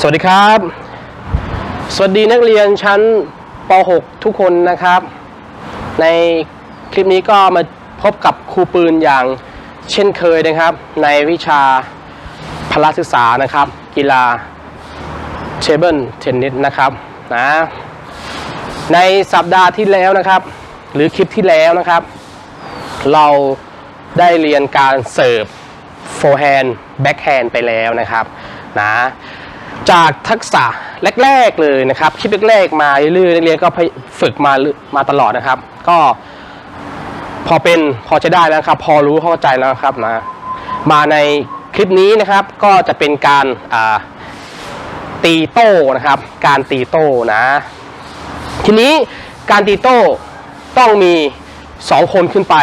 สวัสดีครับ สวัสดีนักเรียนชั้นป .6 ทุกคนนะครับ ในคลิปนี้ก็มาพบกับครูปืนอย่างเช่นเคยนะครับ ในวิชาพละศึกษานะครับ กีฬาเชเบิลเทนนิสนะครับนะในสัปดาห์ที่แล้วนะครับ หรือคลิปที่แล้วนะครับ เราได้เรียนการเสิร์ฟโฟร์แฮนด์แบ็คแฮนด์ไปแล้วนะครับนะ จากทักษะแรก ๆเลยนะครับคลิปแรกๆมาเรื่อยๆนักเรียนก็ฝึกมามาตลอดนะครับ ก็พอเป็นพอจะได้แล้วครับ พอรู้เข้าใจแล้วครับนะมาในคลิปนี้นะครับก็จะเป็นการตีโต้นะครับ การตีโต้นะ ทีนี้การตีโต้ต้องมีสองคนขึ้นไป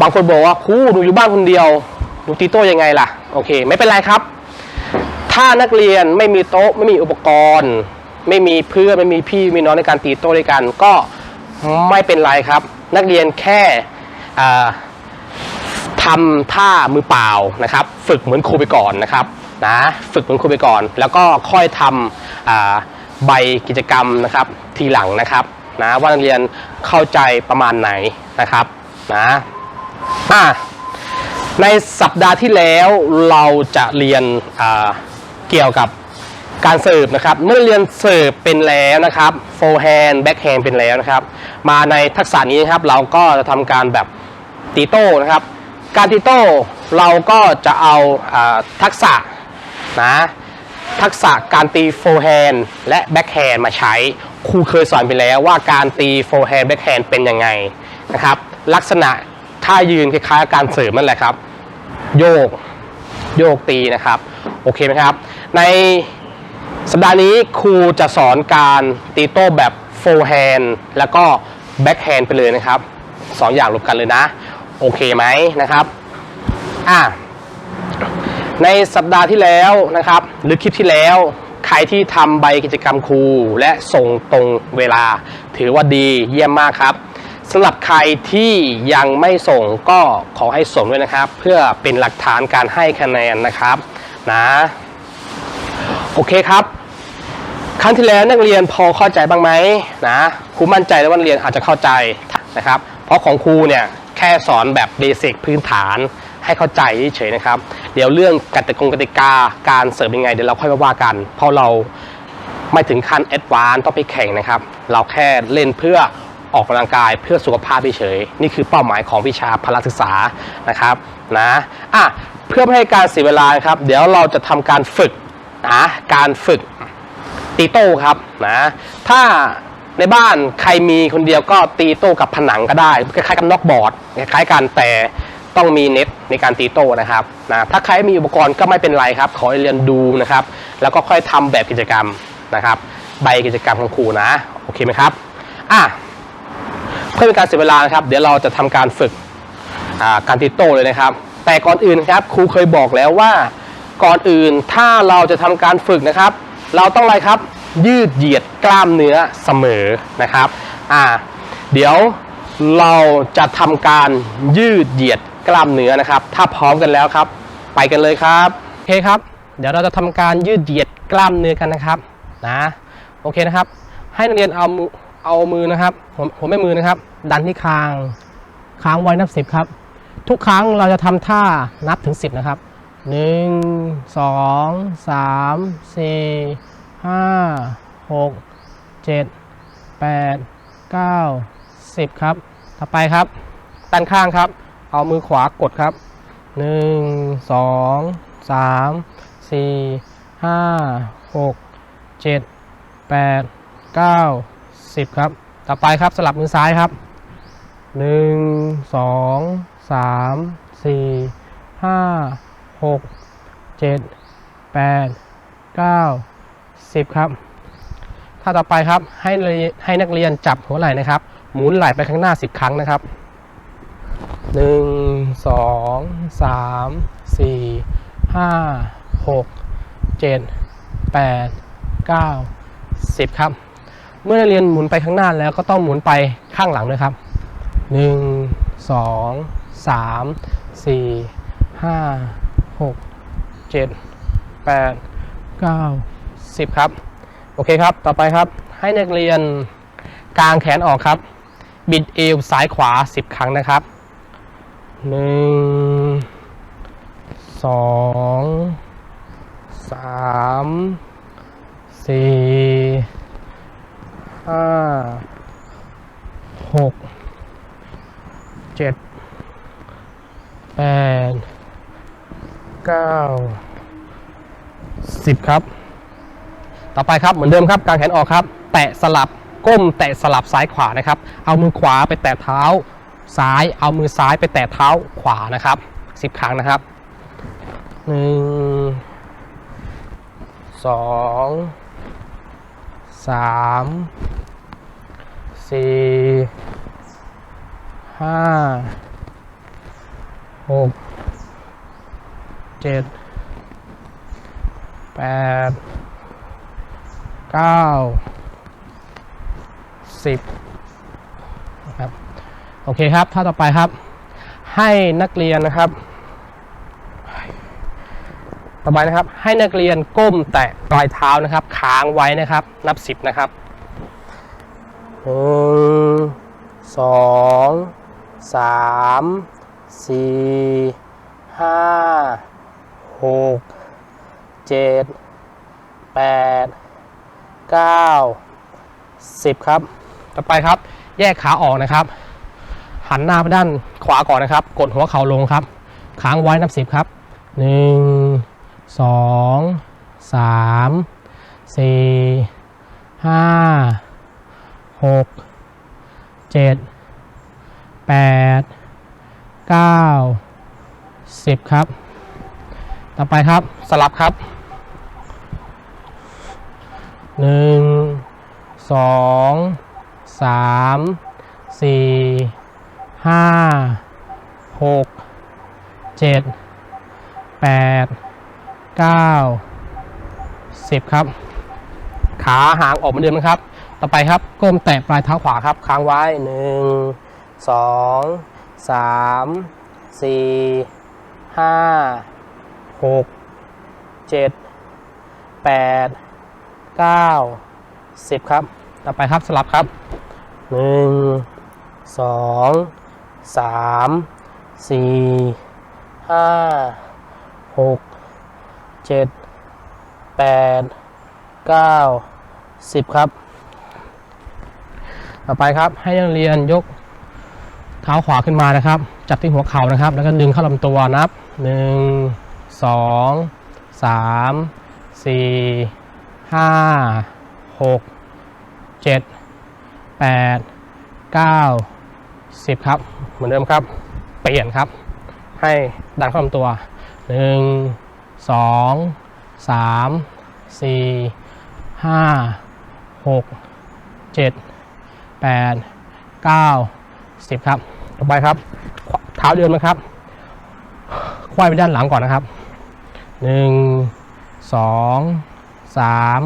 บางคนบอกว่าครูหนูอยู่บ้านคนเดียวหนูตีโต้ยังไงล่ะ โอเค ไม่เป็นไรครับ ถ้านักเรียนไม่มีโต๊ะไม่มีอุปกรณ์ ไม่มีเพื่อนไม่มีพี่มีน้องในการตีโต้ด้วยกัน ก็ไม่เป็นไรครับ นักเรียนแค่อ่าทำท่ามือเปล่านะครับ ฝึกเหมือนครูไปก่อนนะครับนะฝึกเหมือนครูไปก่อน แล้วก็ค่อยทำใบกิจกรรมนะครับ ทีหลังนะครับนะว่านักเรียนเข้าใจประมาณไหนนะครับนะอะในสัปดาห์ที่แล้วเราจะเรียนอ่า เกี่ยวกับการเสิร์ฟนะครับ เมื่อเรียนเสิร์ฟเป็นแล้วนะครับโฟร์แฮนด์แบ็คแฮนด์เป็นแล้วนะครับ มาในทักษะนี้นะครับ เราก็จะทำการแบบตีโต้นะครับ การตีโต้เราก็จะเอาอาทักษะนะทักษะการตีโฟร์แฮนด์และแบ็คแฮนด์มาใช้ครูเคยสอนไปแล้วว่าการตีโฟร์แฮนด์แบ็คแฮนด์เป็นยังไงนะครับ ลักษณะท่ายืนคล้ายๆกับการเสริมนั่นแหละครับ โยก โยกตีนะครับ โอเคไหมครับ ในสัปดาห์นี้ครูจะสอนการตีโต้แบบโฟร์แฮนด์แล้วก็แบ็คแฮนด์ไปเลยนะครับสองอย่างรวมกันเลยนะ โอเคไหมนะครับอะในสัปดาห์ที่แล้วนะครับ หรือคลิปที่แล้ว ใครที่ทำใบกิจกรรมครูและส่งตรงเวลา ถือว่าดีเยี่ยมมากครับสำหรับใครที่ยังไม่ส่งก็ขอให้ส่งด้วยนะครับ เพื่อเป็นหลักฐานการให้คะแนนนะครับนะ โอเคครับครั้งที่แล้วนักเรียนพอเข้าใจบ้างไหมนะครูมั่นใจแล้วว่านักเรียนอาจจะเข้าใจนะครับ เพราะของครูเนี่ยแค่สอนแบบเบสิกพื้นฐานให้เข้าใจเฉยนะครับ เดี๋ยวเรื่องกติกงกติกาการเสริมยังไงเดี๋ยวเราค่อยมาว่ากัน เพราะเราไม่ถึงขั้นแอดวานต้องไปแข่งนะครับ เราแค่เล่นเพื่อออกกำลังกายเพื่อสุขภาพเฉยนี่คือเป้าหมายของวิชาพละศึกษานะครับนะอะเพื่อไม่ให้การเสียเวลาครับ เดี๋ยวเราจะทำการฝึก นะการฝึกตีโต้ครับนะถ้าในบ้านใครมีคนเดียวก็ตีโต้กับผนังก็ได้คล้ายๆกับน็อกบอร์ดคล้ายๆกันแต่ต้องมีเน็ตในการตีโต้นะครับนะถ้าใครมีอุปกรณ์ก็ไม่เป็นไรครับ ขอให้เรียนดูนะครับ แล้วก็ค่อยทำแบบกิจกรรมนะครับ ใบกิจกรรมของครูนะ โอเคไหมครับอะเพื่อเป็นการเสียเวลานะครับ เดี๋ยวเราจะทำการฝึกการตีโต้เลยนะครับ แต่ก่อนอื่นครับครูเคยบอกแล้วว่า ก่อนอื่น ถ้าเราจะทำการฝึกนะครับ เราต้องอะไรครับ ยืดเหยียดกล้ามเนื้อเสมอนะครับอ่าเดี๋ยวเราจะทำการยืดเหยียดกล้ามเนื้อนะครับ ถ้าพร้อมกันแล้วครับ ไปกันเลยครับโอเคครับ เดี๋ยวเราจะทำการยืดเหยียดกล้ามเนื้อกันนะครับนะโอเคนะครับ ให้นักเรียนเอามือเอามือนะครับผมผมไม่มือนะครับ ดันที่คางค้างไว้นับสิบครับ ทุกครั้งเราจะทำท่านับถึงสิบนะครับ หนึ่งสองสามสี่ห้าหกเจ็ดแปดเก้าสิบครับ ต่อไปครับด้านข้างครับ เอามือขวากดครับหนึ่งสองสามสี่ห้าหกเจ็ดแปดเก้าสิบครับ ต่อไปครับสลับมือซ้ายครับหนึ่งสองสามสี่ห้า หกเจ็ดแปดเก้าสิบครับ ถ้าต่อไปครับให้ให้นักเรียนจับหัวไหล่นะครับ หมุนไหล่ไปข้างหน้าสิบครั้งนะครับหนึ่งสองสามสี่ห้าหกเจ็ดแปดเก้าสิบครับ เมื่อนักเรียนหมุนไปข้างหน้าแล้วก็ต้องหมุนไปข้างหลังด้วยครับหนึ่งสองสามสี่ห้า หกเจ็ดแปดเก้าสิบครับ โอเคครับ ต่อไปครับ ให้นักเรียนกางแขนออกครับ บิดเอวซ้ายขวา10ครั้งนะครับหนึ่งสอง 10 ครับ ต่อไปครับเหมือนเดิมครับการแขนออกครับ แตะสลับก้มแตะสลับซ้ายขวานะครับ เอามือขวาไปแตะเท้า ซ้าย เอามือซ้ายไปแตะเท้าขวานะครับ 10 ครั้งนะครับ 1 2 3 4 5 6 7 แปดเก้าสิบนะครับโอเคครับท่าต่อไปครับ ให้นักเรียนนะครับ ต่อไปนะครับ ให้นักเรียนก้มแตะปลายเท้านะครับค้างไว้นะครับ นับสิบนะครับหนึ่งสองสามสี่ห้าหก เจ็ดแปดเก้าสิบครับ ต่อไปครับ แยกขาออกนะครับ หันหน้าไปด้านขวาก่อนนะครับ กดหัวเข่าลงครับ ค้างไว้นับสิบครับหนึ่งสองสามสี่ห้าหกเจ็ดแปดเก้าสิบครับ ต่อไปครับสลับครับ หนึ่งสองสามสี่ห้าหกเจ็ดแปดเก้าสิบครับ ขาหางออกเหมือนเดิมนะครับ ต่อไปครับก้มแตะปลายเท้าขวาครับ ค้างไว้หนึ่งสองสามสี่ห้าหกเจ็ดแปด เก้าสิบครับ ต่อไปครับสลับครับหนึ่งสองสามสี่ห้าหกเจ็ดแปดเก้าสิบครับ ต่อไปครับให้นักเรียนยกเท้าขวาขึ้นมานะครับ จับที่หัวเข่านะครับ แล้วก็ดึงเข้าลำตัวนับหนึ่งสองสามสี่ ห้าหกเจ็ดแปดเก้าสิบครับ เหมือนเดิมครับ เปลี่ยนครับ ให้ดันเข้าลำตัวหนึ่งสองสามสี่ห้าหกเจ็ดแปดเก้าสิบครับ ต่อไปครับ เท้าเดินนะครับควายไปด้านหลังก่อนนะครับหนึ่งสอง สาม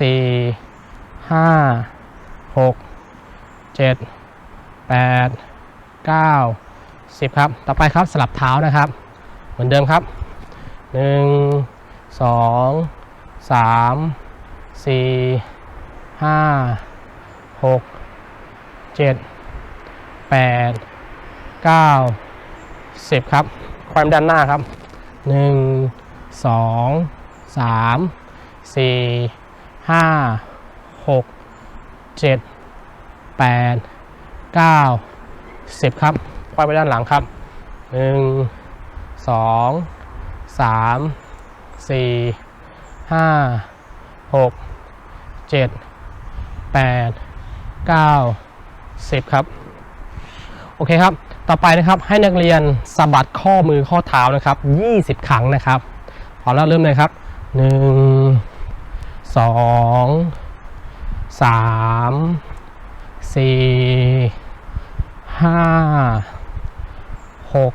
สี่ห้าหกเจ็ดแปดเก้าสิบครับ ต่อไปครับสลับเท้านะครับ เหมือนเดิมครับหนึ่งสองสามสี่ห้าหกเจ็ดแปดเก้าสิบครับ ความด้านหน้าครับหนึ่งสองสาม สี่ห้าหกเจ็ดแปดเก้าสิบครับควายไปด้านหลังครับหนึ่งสองสามสี่ห้าหกเจ็ดแปดเก้าสิบครับ โอเคครับ ต่อไปนะครับให้นักเรียนสะบัดข้อมือข้อเท้านะครับ20ครั้งนะครับ พอแล้วเริ่มเลยครับ 1 2 3 4 5 6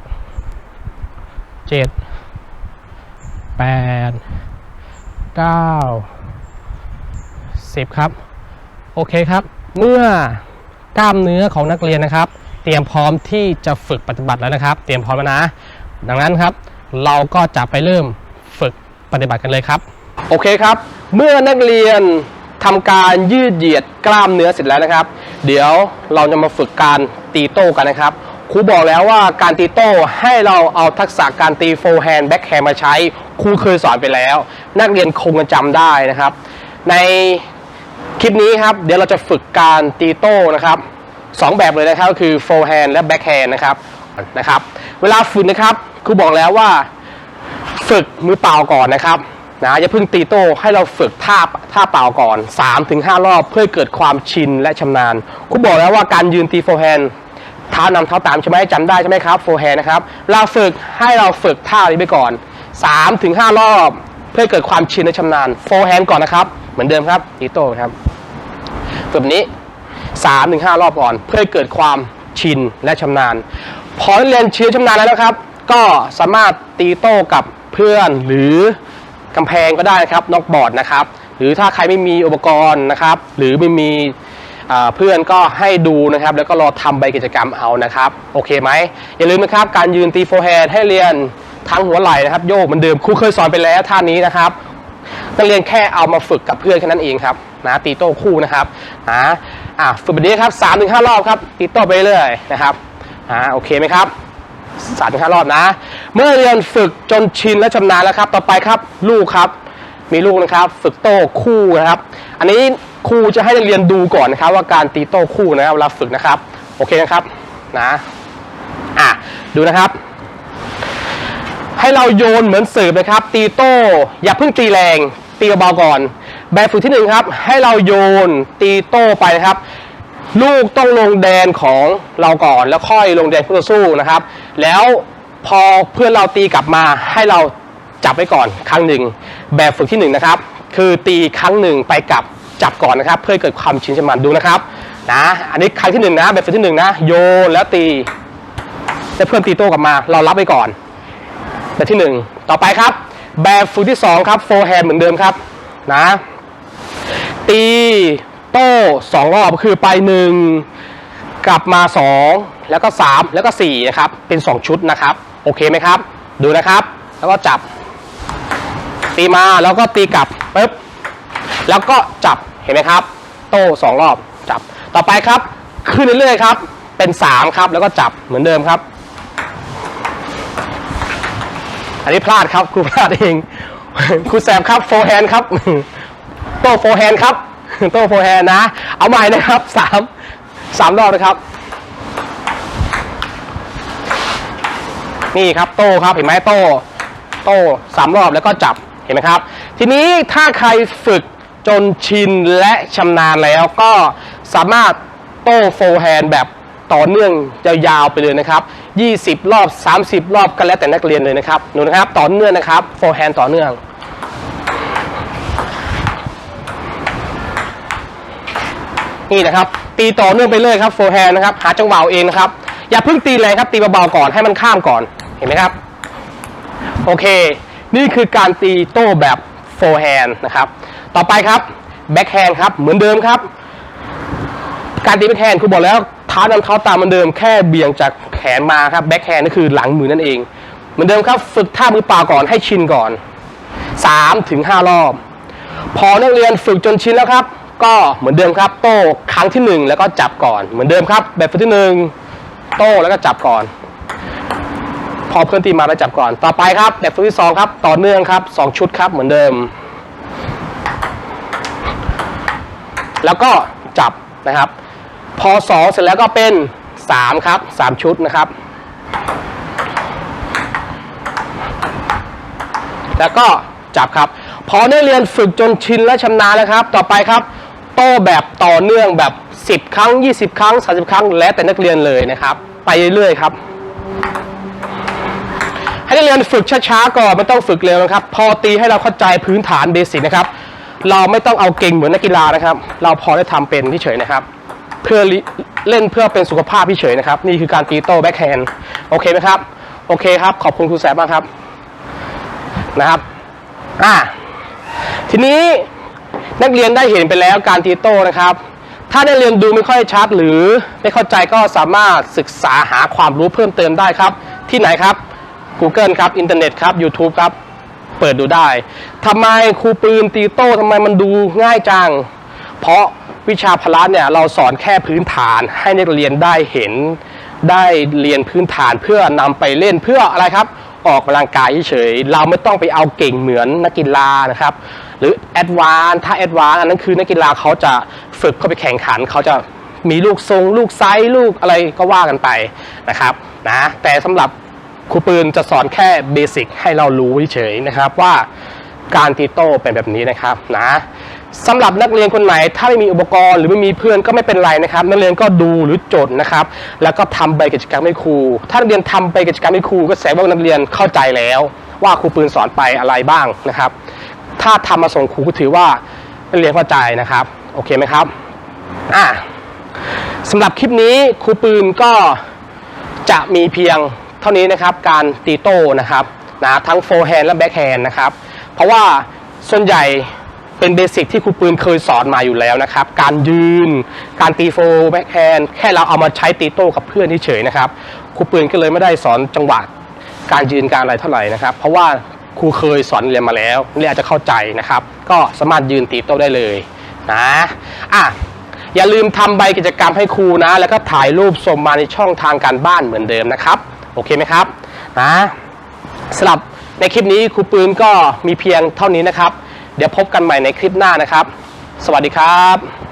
7 8 9 10ครับ โอเคครับ เมื่อกล้ามเนื้อของนักเรียนนะครับ เตรียมพร้อมที่จะฝึกปฏิบัติแล้วนะครับ เตรียมพร้อมแล้วนะ ดังนั้นครับ เราก็จะไปเริ่มฝึกปฏิบัติกันเลยครับ โอเคครับ เมื่อนักเรียนทำการยืดเหยียดกล้ามเนื้อเสร็จแล้วนะครับ เดี๋ยวเราจะมาฝึกการตีโต้กันนะครับครูบอกแล้วว่าการตีโต้ให้เราเอาทักษะการตีโฟร์แฮนด์แบ็คแฮนด์มาใช้ครูเคยสอนไปแล้ว นักเรียนคงจะจำได้นะครับ ในคลิปนี้ครับเดี๋ยวเราจะฝึกการตีโต้นะครับสองแบบเลยนะครับก็คือโฟร์แฮนด์และแบ็คแฮนด์นะครับนะครับ เวลาฝึกนะครับครูบอกแล้วว่า ฝึกมือเปล่าก่อนนะครับ นะอย่าเพิ่งตีโต้ให้เราฝึกท่าท่าเปล่าก่อน 3-5 รอบเพื่อเกิดความชินและชำนาญครูบอกแล้วว่าการยืนตีโฟร์แฮนด์เท้านำเท้าตามใช่ไหมจำได้ใช่ไหมครับโฟร์แฮนด์นะครับเราฝึกให้เราฝึกท่านี้ไปก่อน 3-5 รอบเพื่อเกิดความชินและชำนาญโฟร์แฮนด์ก่อนนะครับ เหมือนเดิมครับตีโต้ครับแบบนี้ 3-5 รอบก่อน เพื่อเกิดความชินและชำนาญ พอเรียนชินชำนาญแล้วนะครับ ก็สามารถตีโต้กับเพื่อนหรือ กำแพงก็ได้นะครับนอกบอร์ดนะครับ หรือถ้าใครไม่มีอุปกรณ์นะครับ หรือไม่มีเพื่อนก็ให้ดูนะครับ แล้วก็รอทำใบกิจกรรมเอานะครับ โอเคไหมอย่าลืมนะครับ การยืนตีโฟร์แฮนด์ให้เรียนทั้งหัวไหล่นะครับโยกเหมือนเดิมครูเคยสอนไปแล้วท่านี้นะครับนักเรียนแค่เอามาฝึกกับเพื่อนแค่นั้นเองครับนะตีโต้คู่นะครับนะอะฝึกแบบนี้ครับสามถึงห้ารอบครับตีโต้ไปเรื่อยนะครับอ่าโอเคไหมครับ สามถึงห้ารอบนะ เมื่อเรียนฝึกจนชินและชำนาญแล้วครับ ต่อไปครับลูกครับ มีลูกนะครับ ฝึกโต้คู่นะครับ อันนี้ครูจะให้นักเรียนดูก่อนนะครับ ว่าการตีโต้คู่นะครับเวลาฝึกนะครับ โอเคนะครับนะอะดูนะครับ ให้เราโยนเหมือนสิร์ฟนะครับ ตีโต้ อย่าเพิ่งตีแรง ตีเบาๆก่อน แบบฝึกที่หนึ่งครับ ให้เราโยนตีโต้ไปนะครับ ลูกต้องลงแดนของเราก่อนแล้วค่อยลงแดนคู่ต่อสู้นะครับ แล้วพอเพื่อนเราตีกลับมาให้เราจับไว้ก่อนครั้งหนึ่งแบบฝึกที่หนึ่งนะครับ คือตีครั้งหนึ่งไปกลับจับก่อนนะครับ เพื่อเกิดความชินชำนาญดูนะครับนะอันนี้ครั้งที่หนึ่งนะแบบฝึกที่หนึ่งนะโยนแล้วตีแล้วเพื่อนตีโต้กลับมาเรารับไว้ก่อน แบบที่หนึ่งต่อไปครับ แบบฝึกที่สองครับโฟร์แฮนด์เหมือนเดิมครับนะตี โต้สองรอบคือไปหนึ่งกลับมาสองแล้วก็สามแล้วก็สี่นะครับเป็นสองชุดนะครับ โอเคไหมครับ ดูนะครับ แล้วก็จับ ตีมาแล้วก็ตีกลับปึ๊บแล้วก็จับเห็นไหมครับ โต้สองรอบจับ ต่อไปครับ ขึ้นเรื่อยๆครับ เป็นสามครับ แล้วก็จับเหมือนเดิมครับ อันนี้พลาดครับครูพลาดเองครูแซมครับโฟร์แฮนด์ครับ โต้โฟร์แฮนด์ครับ โต้โฟร์แฮนนะ เอาใหม่นะครับสามสามรอบนะครับ นี่ครับโต้ครับเห็นไหมโต้ โต้สามรอบแล้วก็จับเห็นไหมครับ ทีนี้ถ้าใครฝึกจนชินและชำนาญแล้วก็สามารถโต้โฟร์แฮนแบบต่อเนื่องยาวๆไปเลยนะครับ 20 รอบ 30 รอบก็แล้วแต่นักเรียนเลยนะครับ หนูนะครับ ต่อเนื่องนะครับ โฟร์แฮนต่อเนื่อง นี่นะครับ ตีต่อเนื่องไปเรื่อยครับโฟร์แฮนด์นะครับหาจังหวะเองนะครับ อย่าเพิ่งตีแรงครับตีเบาๆก่อนให้มันข้ามก่อนเห็นไหมครับ โอเค นี่คือการตีโต้แบบโฟร์แฮนด์นะครับ ต่อไปครับแบ็คแฮนด์ครับเหมือนเดิมครับ การตีแบ็คแฮนด์คุณบอกแล้วเท้านำเท้าตามเหมือนเดิมแค่เบี่ยงจากแขนมาครับแบ็คแฮนด์ก็คือหลังมือนั่นเองเหมือนเดิมครับฝึกท่ามือเปล่าก่อนให้ชินก่อน3ถึง5รอบ พอนักเรียนฝึกจนชินแล้วครับ ก็เหมือนเดิมครับ โต้ครั้งที่หนึ่งแล้วก็จับก่อน เหมือนเดิมครับ แบบฝึกที่หนึ่งโต้แล้วก็จับก่อน พอเพื่อนตีมาแล้วจับก่อน ต่อไปครับแบบฝึกที่สองครับ ต่อเนื่องครับสองชุดครับเหมือนเดิม แล้วก็จับนะครับ พอสองเสร็จแล้วก็เป็นสามครับสามชุดนะครับ แล้วก็จับครับ พอได้เรียนฝึกจนชินและชำนาญแล้วครับ ต่อไปครับ โต้แบบต่อเนื่องแบบ 10 ครั้ง 20 ครั้ง 30 ครั้ง แล้วแต่นักเรียนเลยนะครับ ไปเรื่อยๆครับ ให้นักเรียนฝึกช้าๆก่อนไม่ต้องฝึกเร็วนะครับ พอตีให้เราเข้าใจพื้นฐานเบสิกนะครับ เราไม่ต้องเอาเก่งเหมือนนักกีฬานะครับ เราพอได้ทำเป็นเฉยๆนะครับ เพื่อเล่นเพื่อเป็นสุขภาพเฉยๆนะครับ นี่คือการตีโต้แบ็คแฮนด์โอเคไหมครับ โอเคครับ ขอบคุณครูแสบมากครับนะครับ อ่าทีนี้ นักเรียนได้เห็นไปแล้วการตีโต้นะครับ ถ้านักเรียนดูไม่ค่อยชัดหรือไม่เข้าใจก็สามารถศึกษาหาความรู้เพิ่มเติมได้ครับ ที่ไหนครับ Google ครับอินเทอร์เน็ตครับ YouTube ครับ เปิดดูได้ทำไมครูปืนตีโต้ทำไมมันดูง่ายจัง เพราะวิชาพละเนี่ยเราสอนแค่พื้นฐานให้นักเรียนได้เห็นได้เรียนพื้นฐานเพื่อนำไปเล่นเพื่ออะไรครับ ออกกำลังกายเฉยเราไม่ต้องไปเอาเก่งเหมือนนักกีฬานะครับ หรือแอดวานถ้าแอดวานอันนั้นคือนักกีฬาเขาจะฝึกเข้าไปแข่งขัน เขาจะมีลูกทรง ลูกไซส์ลูกอะไรก็ว่ากันไปนะครับนะแต่สำหรับครูปืนจะสอนแค่เบสิกให้เรารู้เฉยนะครับว่าการตีโต้เป็นแบบนี้นะครับนะสำหรับนักเรียนคนไหน ถ้าไม่มีอุปกรณ์หรือไม่มีเพื่อนก็ไม่เป็นไรนะครับ นักเรียนก็ดูหรือจดนะครับ แล้วก็ทำใบกิจกรรมให้ครู ถ้านักเรียนทำใบกิจกรรมให้ครู ก็แสดงว่านักเรียนเข้าใจแล้ว ว่าครูปืนสอนไปอะไรบ้างนะครับ ถ้าทำมาส่งครูก็ถือว่านักเรียนเข้าใจนะครับ โอเคไหมครับอะสำหรับคลิปนี้ครูปืนก็จะมีเพียงเท่านี้นะครับการตีโต้นะครับนะทั้งโฟร์แฮนด์และแบ็คแฮนด์นะครับ เพราะว่าส่วนใหญ่เป็นเบสิกที่ครูปืนเคยสอนมาอยู่แล้วนะครับ การยืน การตีโฟร์แบ็คแฮนด์แค่เราเอามาใช้ตีโต้กับเพื่อนเฉยๆนะครับครูปืนก็เลยไม่ได้สอนจังหวะการยืนการอะไรเท่าไหร่นะครับ เพราะว่า ครูเคยสอนเรียนมาแล้วเรียอาจจะเข้าใจนะครับ ก็สามารถยืนตีโต้ได้เลยนะอะอย่าลืมทำใบกิจกรรมให้ครูนะ แล้วก็ถ่ายรูปส่งมาในช่องทางการบ้านเหมือนเดิมนะครับ โอเคไหมครับนะสำหรับในคลิปนี้ครูปืนก็มีเพียงเท่านี้นะครับ เดี๋ยวพบกันใหม่ในคลิปหน้านะครับ สวัสดีครับ